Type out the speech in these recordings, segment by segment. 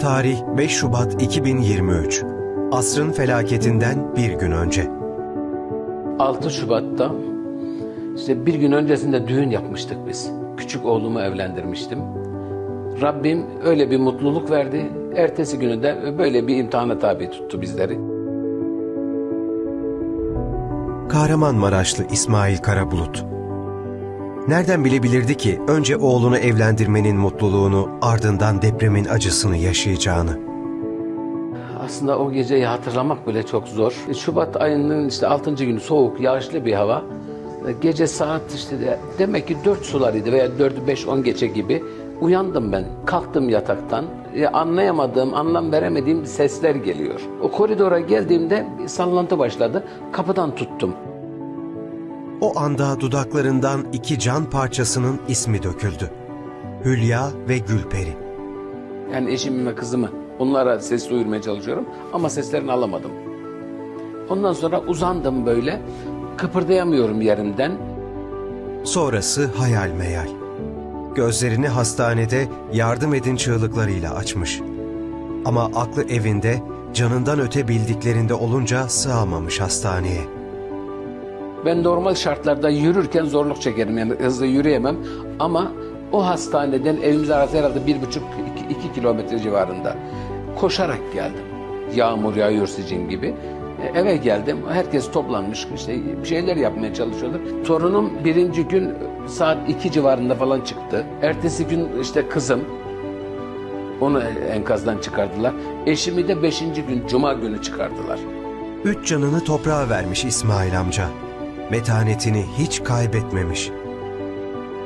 Tarih 5 Şubat 2023. Asrın felaketinden bir gün önce. 6 Şubat'ta işte bir gün öncesinde düğün yapmıştık biz. Küçük oğlumu evlendirmiştim. Rabbim öyle bir mutluluk verdi. Ertesi günü de böyle bir imtihana tabi tuttu bizleri. Kahramanmaraşlı İsmail Karabulut. Nereden bilebilirdi ki önce oğlunu evlendirmenin mutluluğunu ardından depremin acısını yaşayacağını? Aslında o geceyi hatırlamak bile çok zor. Şubat ayının işte 6. günü soğuk, yağışlı bir hava. Gece saat işte de, demek ki 4 sularıydı veya 4'ü 5 10 geçe gibi uyandım ben. Kalktım yataktan. Ya anlayamadığım, anlam veremediğim sesler geliyor. O koridora geldiğimde sallantı başladı. Kapıdan tuttum. O anda dudaklarından iki can parçasının ismi döküldü. Hülya ve Gülperi. Yani eşimi ve kızımı onlara ses duyurmaya çalışıyorum ama seslerini alamadım. Ondan sonra uzandım böyle. Kıpırdayamıyorum yerimden. Sonrası hayal meyal. Gözlerini hastanede yardım edin çığlıklarıyla açmış. Ama aklı evinde, canından öte bildiklerinde olunca sığamamış hastaneye. Ben normal şartlarda yürürken zorluk çekerim yani hızlı yürüyemem ama o hastaneden evimiz arası herhalde bir buçuk iki, iki kilometre civarında koşarak geldim. Yağmur yağıyor sizin gibi. E, Eve geldim. Herkes toplanmış. işte bir şeyler yapmaya çalışıyorlar. Torunum birinci gün saat iki civarında falan çıktı. Ertesi gün işte kızım onu enkazdan çıkardılar. Eşimi de beşinci gün cuma günü çıkardılar. Üç canını toprağa vermiş İsmail amca. Metanetini hiç kaybetmemiş.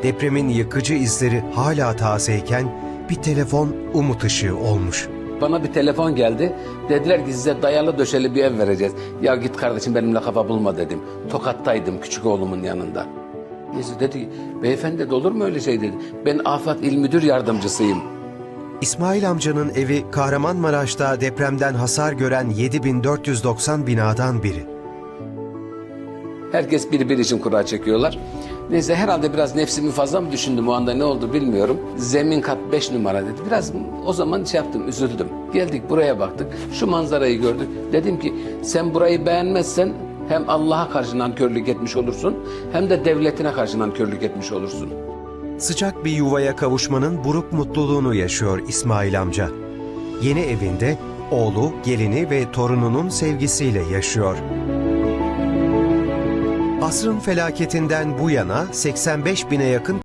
Depremin yıkıcı izleri hala tazeyken bir telefon umut ışığı olmuş. Bana bir telefon geldi. Dediler ki size dayalı döşeli bir ev vereceğiz. Ya git kardeşim benimle kafa bulma dedim. Tokattaydım küçük oğlumun yanında. Neyse dedi beyefendi de olur mu öyle şey dedi. Ben Afat İl Müdür Yardımcısıyım. İsmail amcanın evi Kahramanmaraş'ta depremden hasar gören 7490 binadan biri. Herkes birbiri için kura çekiyorlar. Neyse herhalde biraz nefsimi fazla mı düşündüm o anda ne oldu bilmiyorum. Zemin kat 5 numara dedi. Biraz o zaman şey yaptım üzüldüm. Geldik buraya baktık. Şu manzarayı gördük. Dedim ki sen burayı beğenmezsen hem Allah'a karşı nankörlük etmiş olursun hem de devletine karşı nankörlük etmiş olursun. Sıcak bir yuvaya kavuşmanın buruk mutluluğunu yaşıyor İsmail amca. Yeni evinde oğlu, gelini ve torununun sevgisiyle yaşıyor. Asrın felaketinden bu yana 85 bine yakın